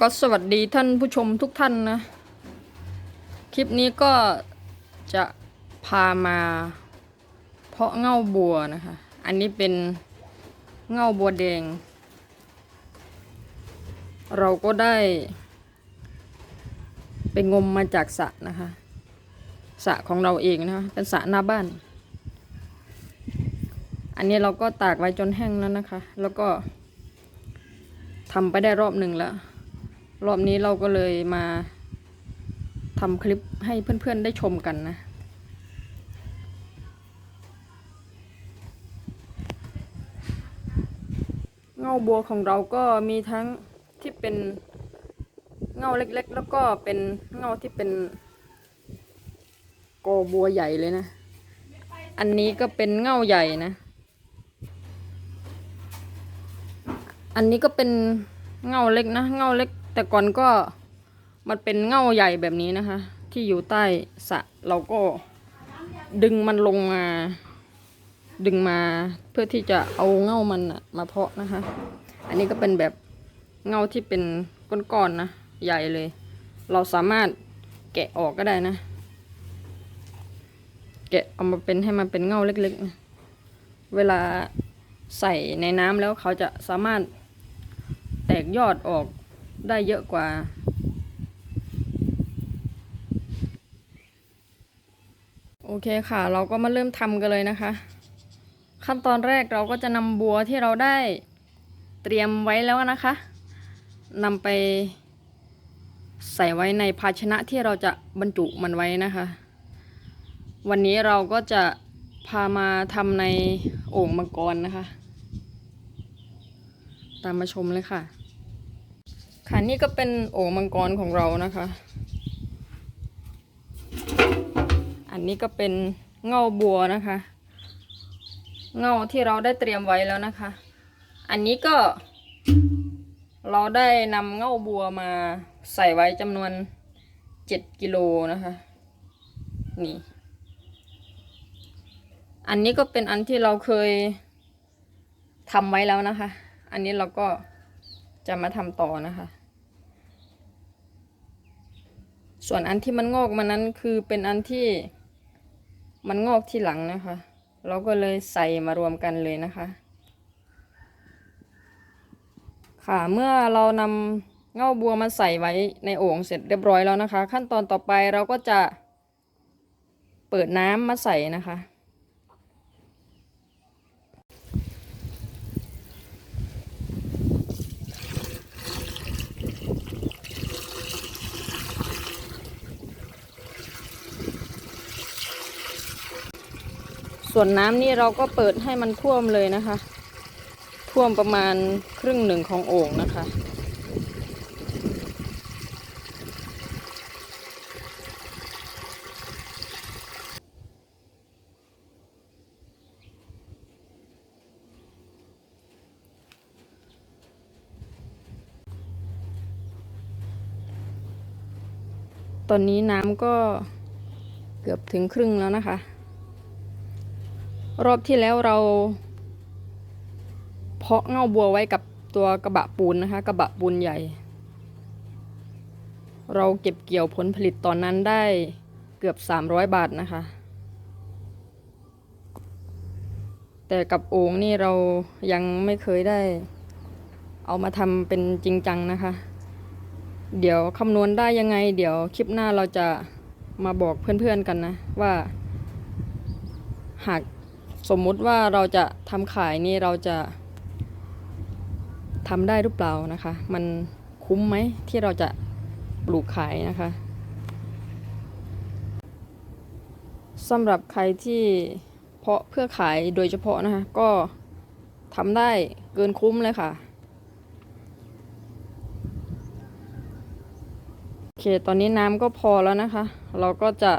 ก็สวัสดีท่านผู้ชมทุกท่านนะ คลิปนี้ก็จะพามาเพาะเง่าบัวนะคะ อันนี้เป็นเง่าบัวแดง เราก็ได้ ไปงมมาจากสระนะคะสระของเราเองนะคะเป็นสระหน้าบ้าน อันนี้เราก็ตากไว้จนแห้งแล้วนะคะ แล้วก็ทำไปได้รอบหนึ่งแล้ว รอบนี้เราก็เลยมาทำคลิปให้เพื่อนๆได้ชมกันนะ เง่าบัวของเราก็มีทั้งที่เป็นเง่าเล็กๆ แล้วก็เป็นเง่าที่เป็นกอบัวใหญ่เลยนะ อันนี้ก็เป็นเง่าใหญ่นะ อันนี้ก็เป็นเง่าเล็กนะ เง่าเล็ก แต่ก่อนก็มันเป็นเง่าใหญ่แบบนี้นะคะ ที่อยู่ใต้สะเราก็ดึงมันลงมา ดึงมาเพื่อที่จะเอาเง่ามันมาเพาะนะคะ อันนี้ก็เป็นแบบเง่าที่เป็นก้อนๆนะใหญ่เลย เราสามารถแกะออกก็ได้นะ แกะเอามาเป็นให้มันเป็นเง่าเล็กๆนะเวลาใส่ในน้ำแล้วเขาจะสามารถแตกยอดออก ได้เยอะกว่า โอเคค่ะ เราก็มาเริ่มทำกันเลยนะคะ ขั้นตอนแรกเราก็จะนำบัวที่เราได้เตรียมไว้แล้วนะคะนำไปใส่ไว้ในภาชนะที่เราจะบรรจุมันไว้นะคะ วันนี้เราก็จะพามาทำในโอ่งมังกรนะคะ ตามมาชมเลยค่ะ ค่ะนี่ก็เป็นโอ่งมังกรของเรานะคะ อันนี้ก็เป็นเงาบัวนะคะ เงาที่เราได้เตรียมไว้แล้วนะคะ อันนี้ก็ เราได้นำเงาบัวมาใส่ไว้จำนวนเจ็ดกิโลนะคะ นี่ อันนี้ก็เป็นอันที่เราเคยทำไว้แล้วนะคะ อันนี้เราก็จะมาทำต่อนะคะ ส่วนอันที่มันงอกมานั้นคือเป็นอันที่มันงอกที่หลังนะคะ เราก็เลยใส่มารวมกันเลยนะคะ ค่ะเมื่อเรานำเง่าบัวมาใส่ไว้ในโอ่งเสร็จเรียบร้อยแล้วนะคะ ขั้นตอนต่อไปเราก็จะเปิดน้ำมาใส่นะคะ ส่วนน้ำนี่เราก็เปิดให้มันท่วมเลยนะคะ ท่วมประมาณครึ่งหนึ่งของโอ่งนะคะ ตอนนี้น้ำก็เกือบถึงครึ่งแล้วนะคะ รอบที่แล้วเราเพาะเง่าบัวไว้กับตัวกระบะปูนนะคะ กระบะปูนใหญ่ เราเก็บเกี่ยวผลผลิตตอนนั้นได้เกือบ 300 บาทนะคะ แต่กับโอ่งนี่เรายังไม่เคยได้ เอามาทำเป็นจริงจังนะคะ เดี๋ยวคำนวณได้ยังไง เดี๋ยวคลิปหน้าเราจะมาบอกเพื่อนๆกันนะ ว่า หาก สมมุติว่าเราจะทำขายนี่เราจะทำได้หรือเปล่านะคะ มันคุ้มไหมที่เราจะปลูกขายนะคะสำหรับใครที่เพาะเพื่อขายโดยเฉพาะนะคะ ก็ทำได้เกินคุ้มเลยค่ะ โอเค ตอนนี้น้ำก็พอแล้วนะคะ เราก็จะ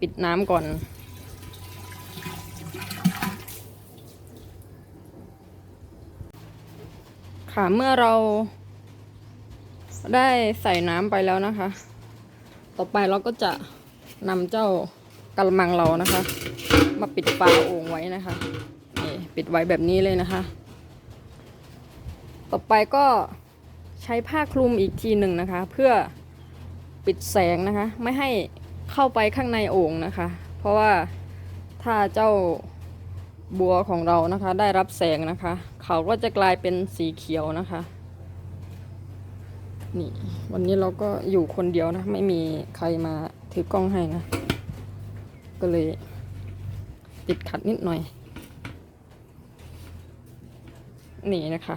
ปิดน้ำก่อน ค่ะ เมื่อเราได้ใส่น้ำไปแล้วนะคะ ต่อไปเราก็จะนำเจ้ากระมังเรานะคะ มาปิดฝาโอ่งไว้นะคะนี่ปิดไว้แบบนี้เลยนะคะ ต่อไปก็ใช้ผ้าคลุมอีกทีหนึ่งนะคะ เพื่อปิดแสงนะคะ ไม่ให้เข้าไปข้างในโอ่งนะคะ เพราะว่าถ้าเจ้า บัวของเรานะคะ ได้รับแสงนะคะ เขาก็จะกลายเป็นสีเขียวนะคะนี่วันนี้เราก็อยู่คนเดียวนะ ไม่มีใครมาถือกล้องให้นะ ก็เลยติดขัดนิดหน่อย นี่นะคะ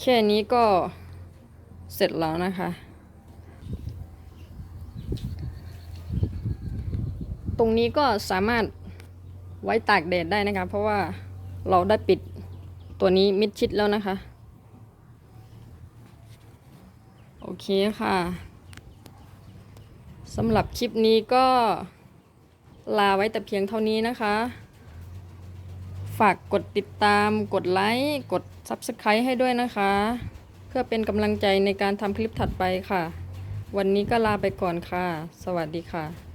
แค่นี้ก็เสร็จแล้วนะคะ ตรงนี้ก็สามารถ ไว้ตากแดดได้นะคะ เพราะว่าเราได้ปิดตัวนี้มิดชิดแล้วนะคะ โอเคค่ะสำหรับคลิปนี้ก็ลาไว้แต่เพียงเท่านี้นะคะ ฝากกดติดตาม กดไลค์ กด Subscribe ให้ด้วยนะคะ เพื่อเป็นกำลังใจในการทำคลิปถัดไปค่ะ วันนี้ก็ลาไปก่อนค่ะ สวัสดีค่ะ